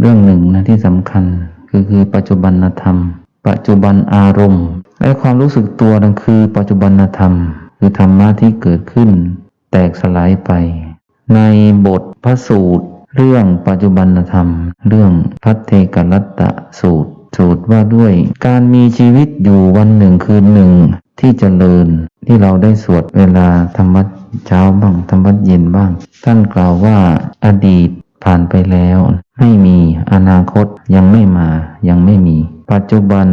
เรื่องหนึ่งนะที่สำคัญคือคือปัจจุบันธรรม ปัจจุบันอารมณ์ และความรู้สึกตัวนั่นคือปัจจุบันธรรม คือธรรมะที่เกิดขึ้น แตกสลายไป ในบทพระสูตร เรื่องปัจจุบันธรรม เรื่องพัทเทกรัตตะสูตร สูตรว่าด้วยการมีชีวิตอยู่วันหนึ่งคืนหนึ่งที่เจริญที่เราได้สวดเวลาธรรมวัดเช้าบ้างธรรมวัดเย็นบ้าง ท่านกล่าวว่าอดีต ผ่านไปแล้วไม่มีอนาคตยังไม่มายังไม่มี ปัจจุบัน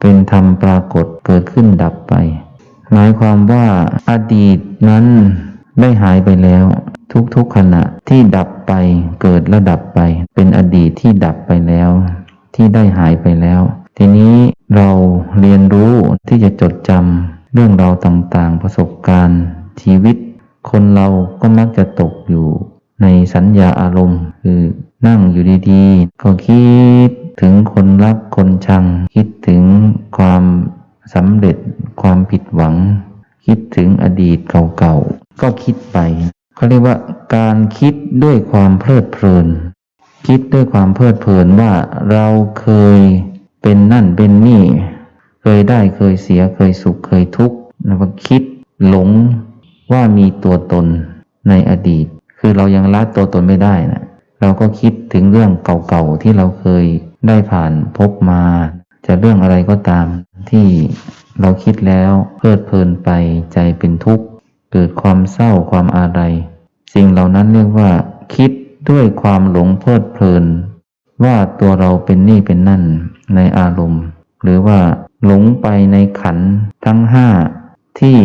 เป็นธรรมปรากฏเกิดขึ้นดับไป หมายความว่าอดีตนั้นได้หายไปแล้ว ทุกๆขณะที่ดับไปเกิดและดับไป เป็นอดีตที่ดับไปแล้ว ที่ได้หายไปแล้ว ทีนี้เราเรียนรู้ที่จะจดจำเรื่องราวต่างๆ ประสบการณ์ชีวิต คนเราก็มักจะตกอยู่ ในสัญญาอารมณ์ คือนั่งอยู่ดีๆ ก็คิดถึงคนรักคนชัง คิดถึงความสำเร็จความผิดหวัง คิดถึงอดีตเก่าๆ ก็คิดไปเขาเรียกว่าการคิดด้วยความเพลิดเพลิน คิดด้วยความเพลิดเพลินว่าเราเคยเป็นนั่นเป็นนี่ เคยได้เคยเสียเคยสุขเคยทุกข์แล้วก็คิดหลงว่ามีตัวตนในอดีต คือเรายังละตัวตนไม่ได้นะเราก็คิดถึงเรื่องเก่าๆที่เราเคยได้ผ่านพบมา จะเรื่องอะไรก็ตามที่เราคิดแล้วเพลิดเพลินไปใจเป็นทุกข์ เกิดความเศร้าความอาลัยสิ่งเหล่านั้นเรียกว่า คิดด้วยความหลงเพลิดเพลิน ว่าตัวเราเป็นนี่เป็นนั่นในอารมณ์ หรือว่าหลงไปในขันทั้งห้าที่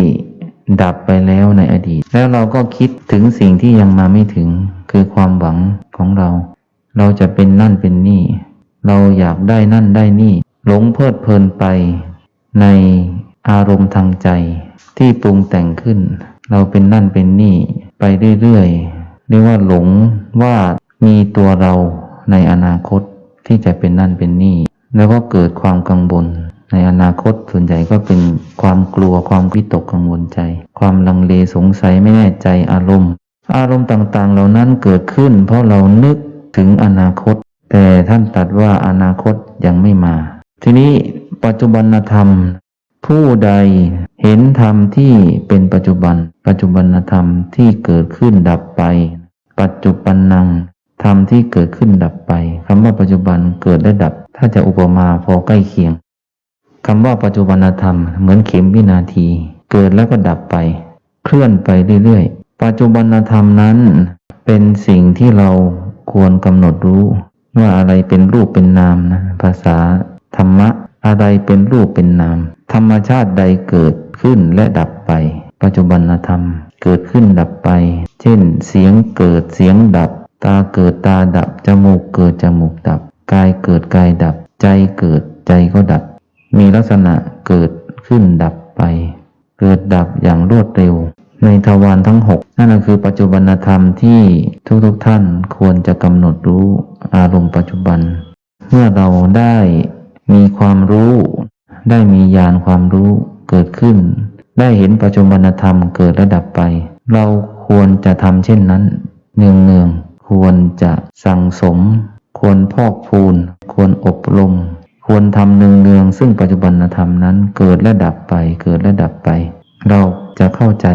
ดับไปแล้วในอดีต แล้วเราก็คิดถึงสิ่งที่ยังมาไม่ถึง คือความหวังของเรา เราจะเป็นนั่นเป็นนี่ เราอยากได้นั่นได้นี่ หลงเพลิดเพลินไป ในอารมณ์ทางใจ ที่ปรุงแต่งขึ้น เราเป็นนั่นเป็นนี่ ไปเรื่อยๆเรียกว่าหลงว่ามีตัวเราในอนาคตที่จะเป็นนั่นเป็นนี่ แล้วก็เกิดความกังวล ในอนาคตส่วนใหญ่ก็เป็นความกลัวความวิตกกังวลใจ ความลังเลสงสัยไม่แน่ใจอารมณ์ อารมณ์ต่างๆ เหล่านั้นเกิดขึ้น เพราะเรานึกถึงอนาคต แต่ท่านตัดว่าอนาคตยังไม่มา ทีนี้ปัจจุบันธรรม ผู้ใดเห็นธรรมที่เป็นปัจจุบัน ปัจจุบันธรรมที่เกิดขึ้นดับไป ปัจจุบันนังธรรมที่เกิดขึ้นดับไปคำว่าปัจจุบันเกิดและดับ ถ้าจะอุปมาพอใกล้เคียง คำว่าปัจจุบันธรรมเหมือนเข็มวินาที เกิดแล้วก็ดับไป เคลื่อนไปเรื่อยๆ ปัจจุบันธรรมนั้น เป็นสิ่งที่เราควรกำหนดรู้ ว่าอะไรเป็นรูปเป็นนามนะภาษาธรรมะอะไรเป็นรูปเป็นนาม ธรรมชาติใดเกิดขึ้นและดับไป ปัจจุบันธรรมเกิดขึ้นดับไป เช่น เสียงเกิดเสียงดับ ตาเกิดตาดับ จมูกเกิดจมูกดับ กายเกิดกายดับ ใจเกิดใจก็ดับ มีลักษณะเกิดขึ้นดับไป เกิดดับอย่างรวดเร็ว ในทวารทั้งหกนั่นคือปัจจุบันธรรมที่ทุกๆทท่านควรจะกำหนดรู้อารมณ์ปัจจุบัน เมื่อเราได้มีความรู้ ได้มีญาณความรู้เกิดขึ้น ได้เห็นปัจจุบันธรรมเกิดและดับไป เราควรจะทำเช่นนั้นเนืองเนืองๆควรจะสั่งสม ควรพอกพูน ควรอบรม ควรทำเนืองเนืองๆซึ่งปัจจุบันธรรมนั้นเกิดและดับไป เกิดและดับไป เราจะเข้าใจ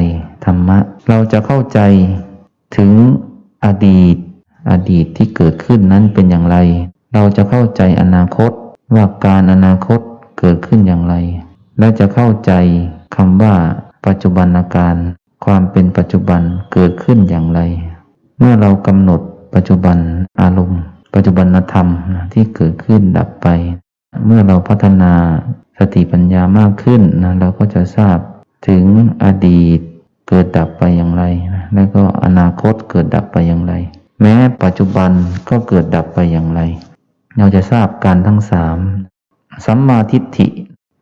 ธรรมะ เราจะเข้าใจถึงอดีต อดีตที่เกิดขึ้นนั้นเป็นอย่างไร เราจะเข้าใจอนาคตว่าการอนาคตเกิดขึ้นอย่างไร และจะเข้าใจคำว่า ปัจจุบันอาการ ความเป็นปัจจุบันเกิดขึ้นอย่างไร เมื่อเรากำหนดปัจจุบันอารมณ์ ปัจจุบันธรรมที่เกิดขึ้นดับไป เมื่อเราพัฒนาสติปัญญามากขึ้นนะเราก็จะทราบถึงอดีตเกิดดับไปอย่างไรนะแล้วก็อนาคตเกิดดับไปอย่างไร แม้ปัจจุบันก็เกิดดับไปอย่างไร เราจะทราบการทั้งสามสัมมาทิฏฐิ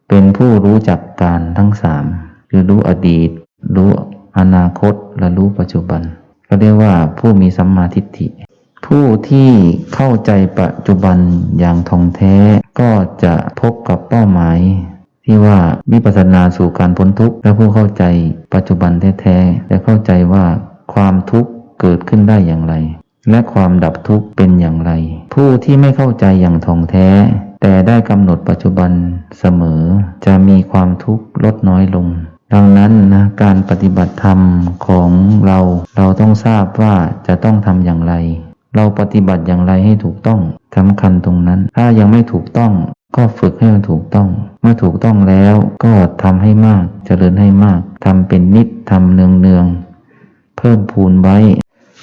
เป็นผู้รู้จักการทั้งสามคือรู้อดีต รู้อนาคตและรู้ปัจจุบัน ก็เรียกว่าผู้มีสัมมาทิฏฐิ ผู้ที่เข้าใจปัจจุบันอย่างท่องแท้ ก็จะพบกับเป้าหมาย ที่ว่าวิปัสสนาสู่การพ้นทุกข์และผู้เข้าใจปัจจุบันแท้ๆจะเข้าใจว่าความทุกข์เกิดขึ้นได้อย่างไร และความดับทุกข์เป็นอย่างไร ผู้ที่ไม่เข้าใจอย่างท่องแท้ แต่ได้กำหนดปัจจุบันเสมอ จะมีความทุกข์ลดน้อยลงดังนั้นนะการปฏิบัติธรรมของเรา เราต้องทราบว่าจะต้องทำอย่างไร เราปฏิบัติอย่างไรให้ถูกต้องสำคัญตรงนั้น ถ้ายังไม่ถูกต้องก็ฝึกให้มันถูกต้อง เมื่อถูกต้องแล้วก็ทำให้มากเจริญให้มากทำเป็นนิดทำเนืองเนืองๆเพิ่มพูนไว้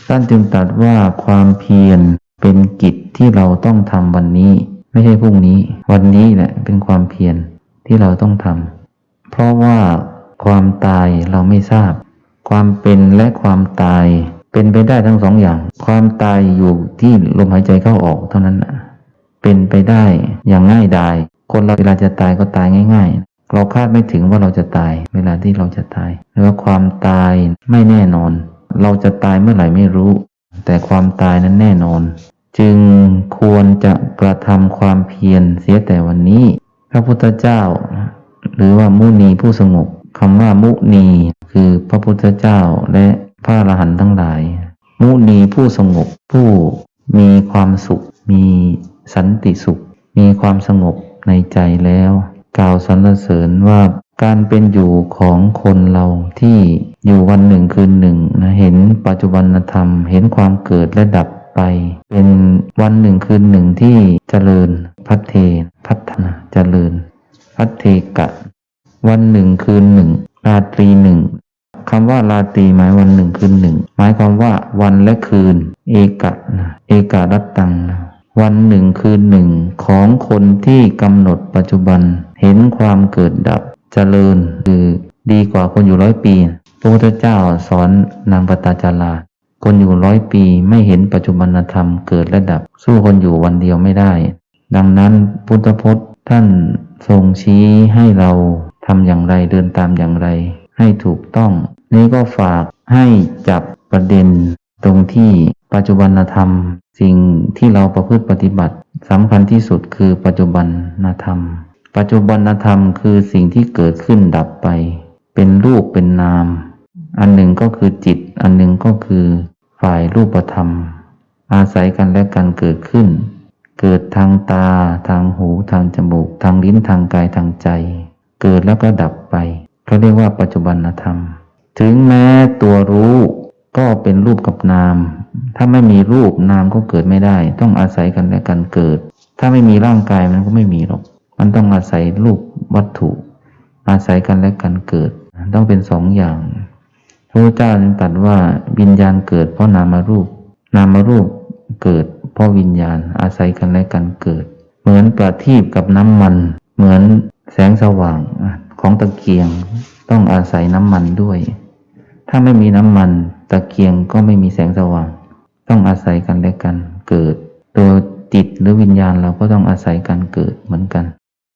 ท่านจึงตรัสว่าความเพียรเป็นกิจที่เราต้องทำวันนี้ ไม่ใช่พรุ่งนี้ วันนี้แหละเป็นความเพียรที่เราต้องทำเพราะว่าความตายเราไม่ทราบ ความเป็นและความตาย เป็นไปได้ทั้งสองอย่าง ความตายอยู่ที่ลมหายใจเข้าออกเท่านั้นเป็นไปได้อย่างง่ายดาย คนเราเวลาจะตายก็ตายง่าย ๆ เราคาดไม่ถึงว่าเราจะตาย เวลาที่เราจะตายหรือว่าความตายไม่แน่นอน เราจะตายเมื่อไหร่ไม่รู้ แต่ความตายนั้นแน่นอน จึงควรจะกระทำความเพียรเสียแต่วันนี้ พระพุทธเจ้า หรือว่ามุนีผู้สงบคำว่ามุนีคือพระพุทธเจ้าและ พระอรหันต์ทั้งหลาย มุนีผู้สงบผู้มีความสุข มีสันติสุข มีความสงบในใจแล้ว กล่าวสรรเสริญว่าการเป็นอยู่ของคนเราที่อยู่วันหนึ่งคืนหนึ่งนะเห็นปัจจุบันธรรม เห็นความเกิดและดับไป เป็นวันหนึ่งคืนหนึ่งที่เจริญพัฒเทพัฒนาเจริญ พัฒเทกะ วันหนึ่งคืนหนึ่งราตรีหนึ่ง คำว่าราตีหมายวันหนึ่งคืนหนึ่งหมายความว่าวันและคืน เอกะนะเอการัตตังนะวันหนึ่งคืนหนึ่งของคนที่กำหนดปัจจุบัน เห็นความเกิดดับเจริญคือดีกว่าคนอยู่ร้อยปีพระพุทธเจ้าสอนนางปตาจาราคนอยู่ร้อยปีไม่เห็นปัจจุบันธรรมเกิดและดับ สู้คนอยู่วันเดียวไม่ได้ ดังนั้นพุทธพจน์ท่านทรงชี้ให้เราทำอย่างไรเดินตามอย่างไร ให้ถูกต้อง นี่ก็ฝากให้จับประเด็นตรงที่ปัจจุบันธรรม สิ่งที่เราประพฤติปฏิบัติสำคัญที่สุดคือปัจจุบันธรรม ปัจจุบันธรรมคือสิ่งที่เกิดขึ้นดับไป เป็นรูปเป็นนาม อันหนึ่งก็คือจิต อันหนึ่งก็คือฝ่ายรูปธรรม อาศัยกันและกันเกิดขึ้น เกิดทางตา ทางหู ทางจมูก ทางลิ้น ทางกาย ทางใจ เกิดแล้วก็ดับไป เขาเรียกว่าปัจจุบันธรรม ถึงแม้ตัวรู้ก็เป็นรูปกับนาม ถ้าไม่มีรูปนามก็เกิดไม่ได้ ต้องอาศัยกันและกันเกิด ถ้าไม่มีร่างกายมันก็ไม่มีหรอก มันต้องอาศัยรูปวัตถุ อาศัยกันและกันเกิด ต้องเป็นสองอย่างพระพุทธเจ้าจึงตรัสว่าวิญญาณเกิด เพราะนามารูป นามารูปเกิด เพราะวิญญาณอาศัยกันและกันเกิด เหมือนประทีปกับน้ำมัน เหมือนแสงสว่าง ของตะเกียงต้องอาศัยน้ำมันด้วย ถ้าไม่มีน้ำมันตะเกียงก็ไม่มีแสงสว่าง ต้องอาศัยกันและกันเกิด ตัวจิตหรือวิญญาณเราก็ต้องอาศัยกันเกิดเหมือนกัน